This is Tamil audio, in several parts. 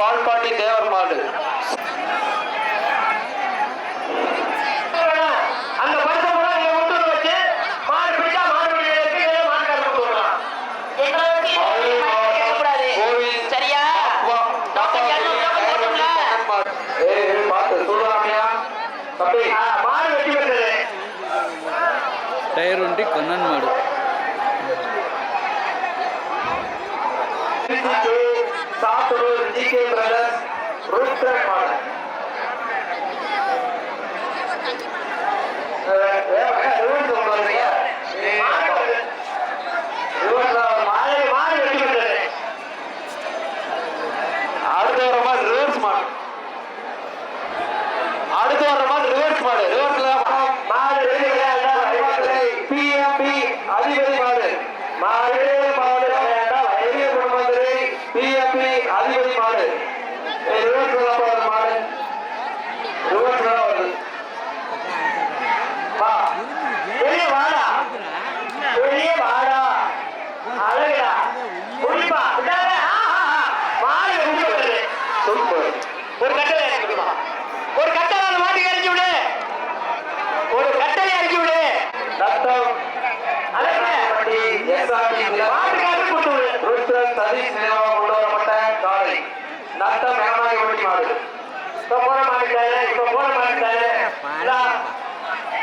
பால் பாட்டி தேவர் மாடு சொன்னால் இப்ப போன மாட்டாரு இப்ப போன மாட்டாரு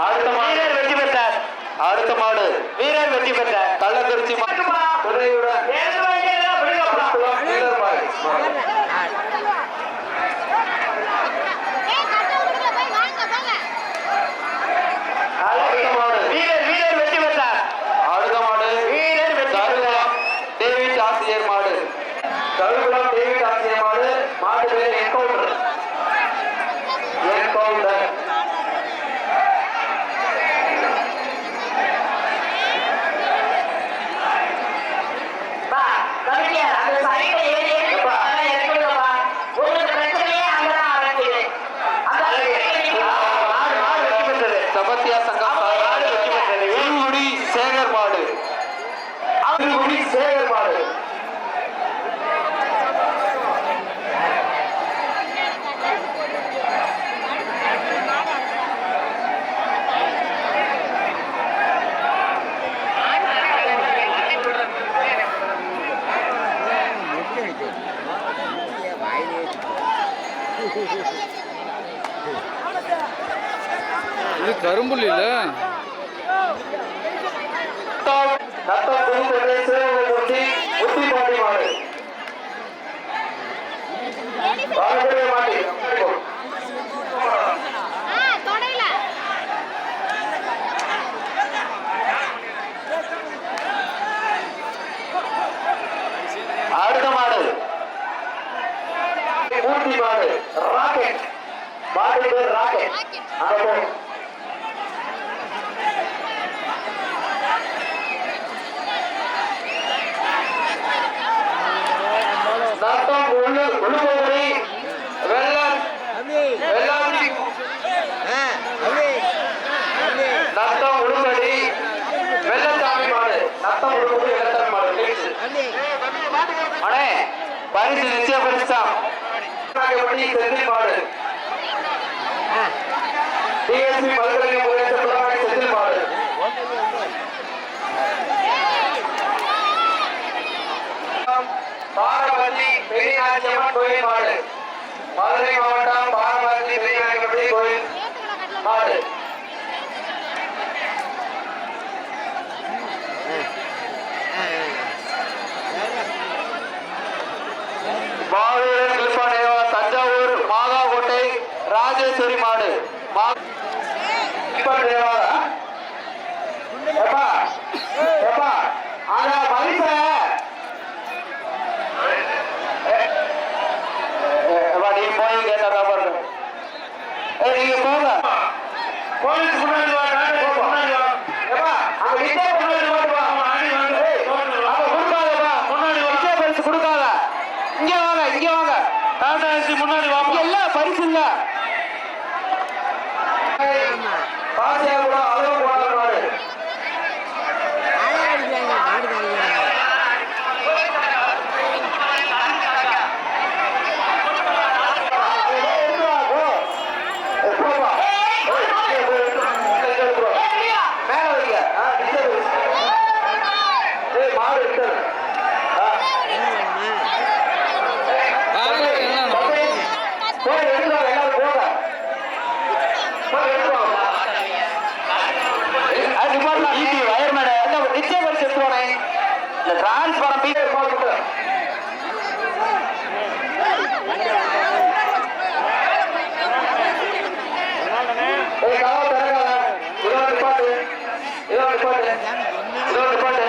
அடுத்த மாடு வெற்றி பெற்றார் அடுத்த மாடு வீரன் வெற்றி பெற்றார் கள்ளக்குறிச்சி துணையுடன் சபத்தியா சங்கம் சேகர் மாடு சேகர் கரும்புள்ளியில் அடுத்த மாடு. மூர்த்தி மாடு. ராக்கெட். மாடு பேர் ராக்கெட். பரிசு நிச்சயப்படுத்தாம் செந்தில்பாடு டிஎஸ்பி பல்கலைக்கழக முதலமைச்சர் பிரதமர் செந்தில்பாடு பாரபதி பெரியாச்சியம்மன் கோயில் மாடு மதுரை மாவட்டம் பாரபதி பெரியாச்சி கோயில் மாடு বাদ। cuatro.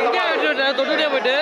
இந்தியா வெற்றி விட்டாரு தொட்டுட்டே போயிட்டு.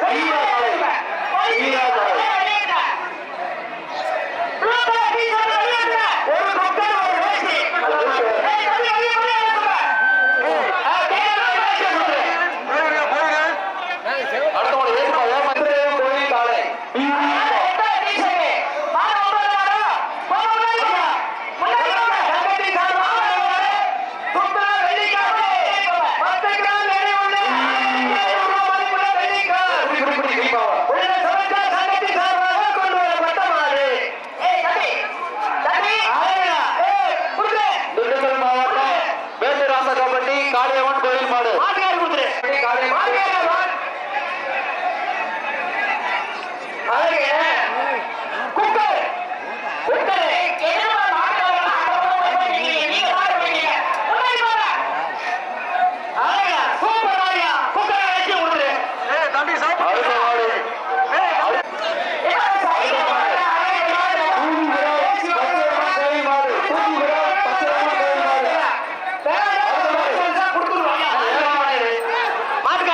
கட்டியர் பவித்ரா வீரா வீரா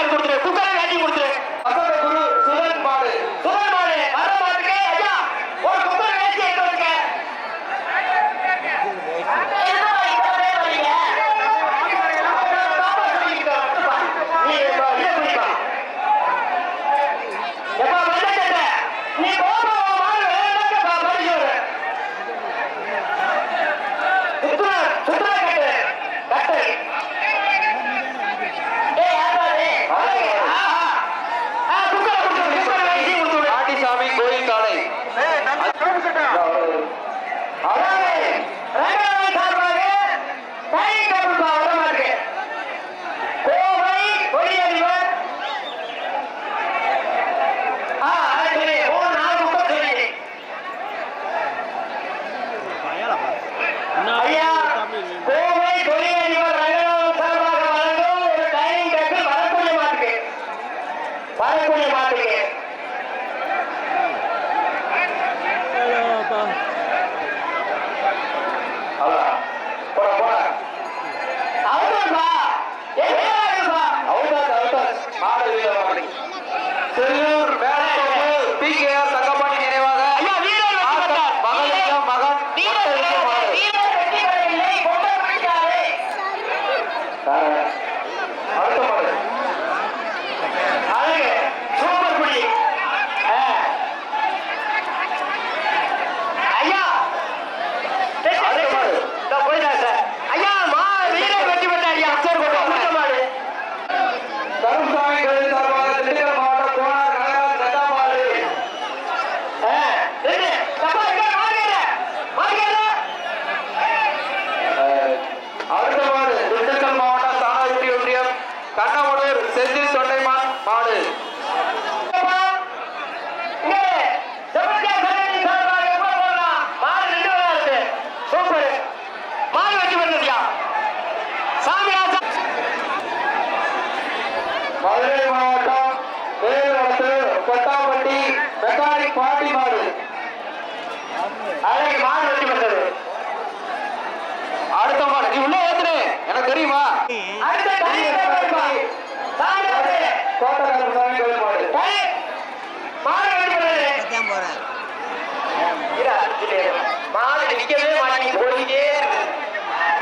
கொடுத்துரு குக்கரை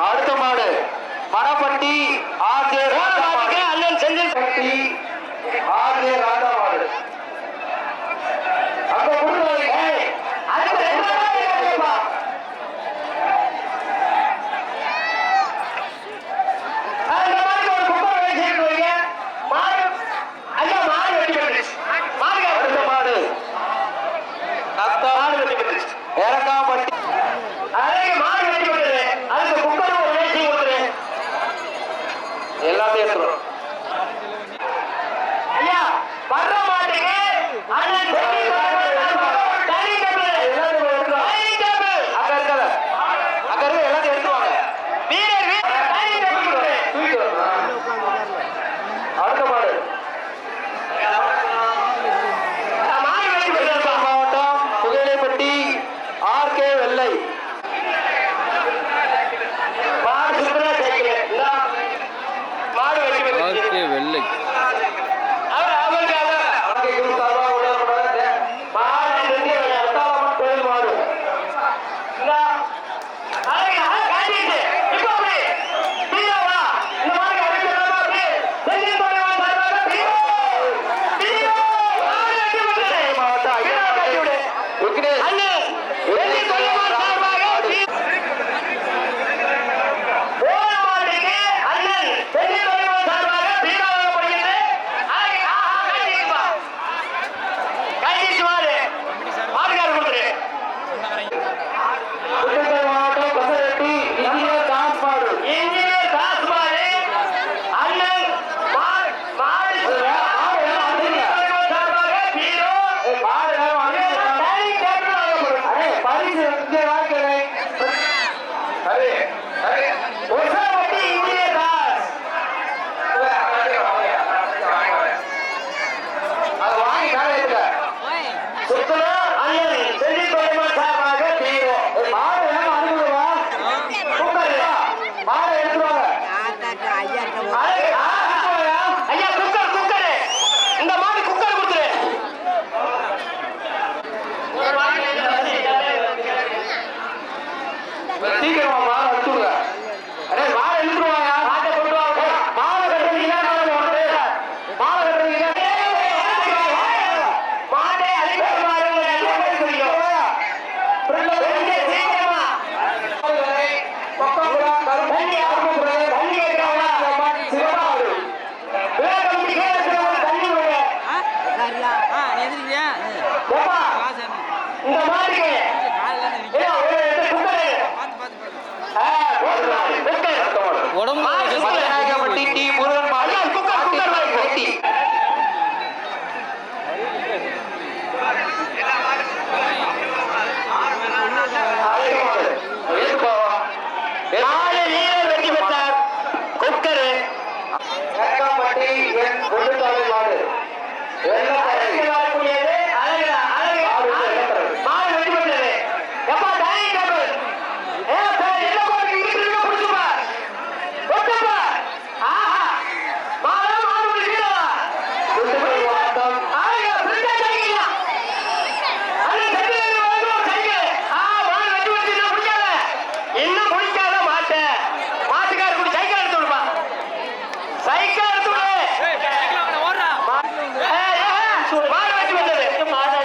அடுத்த மாடு மரப்பட்டி ஆர்ஜே அண்ணன் செஞ்சல் பட்டி ஆர்ஜே ராஜா மாடு. அங்க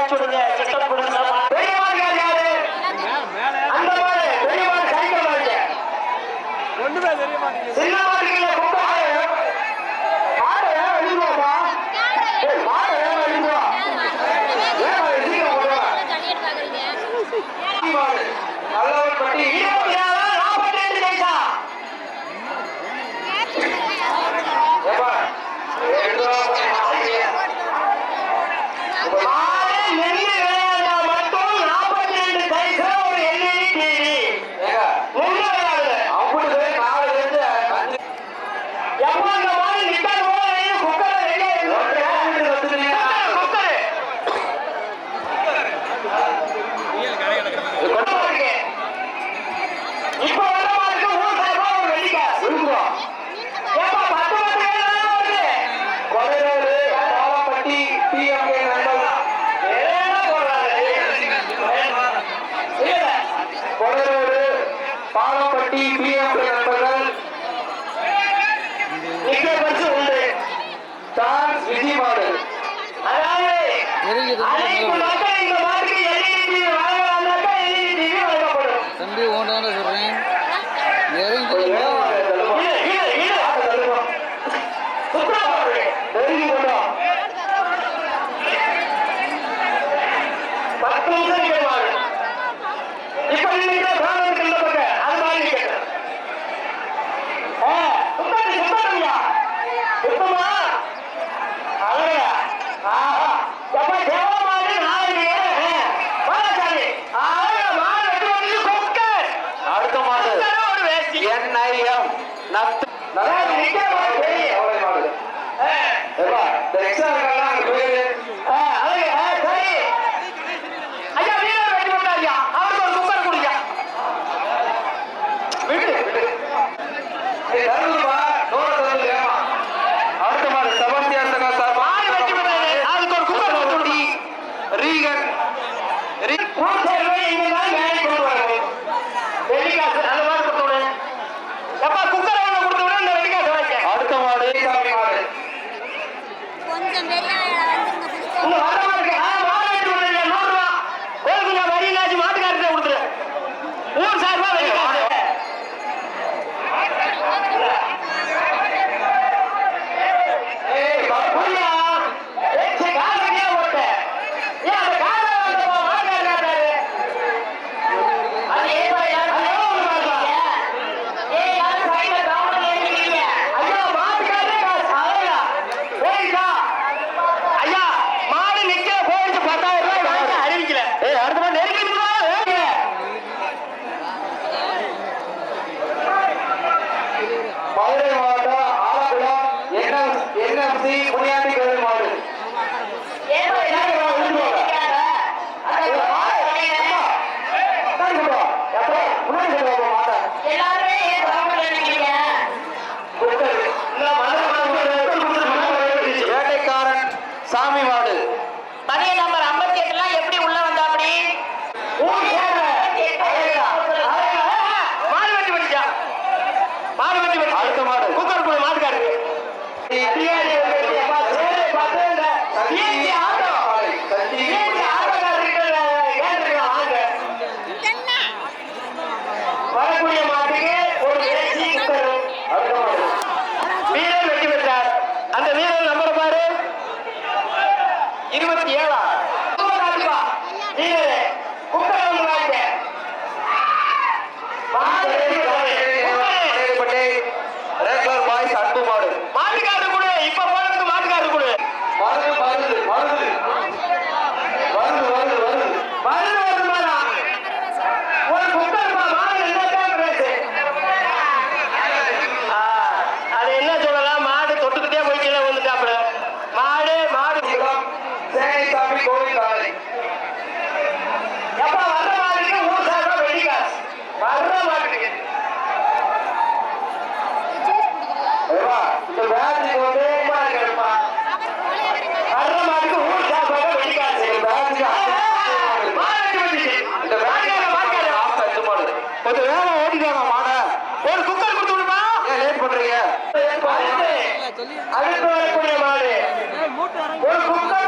சொல்லுங்க சட்டம் கொடுங்க பெரியவாள் யார்? கொஞ்சம் பெரிய வேலை வந்துருங்க அடுத்து வரக்கூடிய மாடு. ஒரு குக்கர்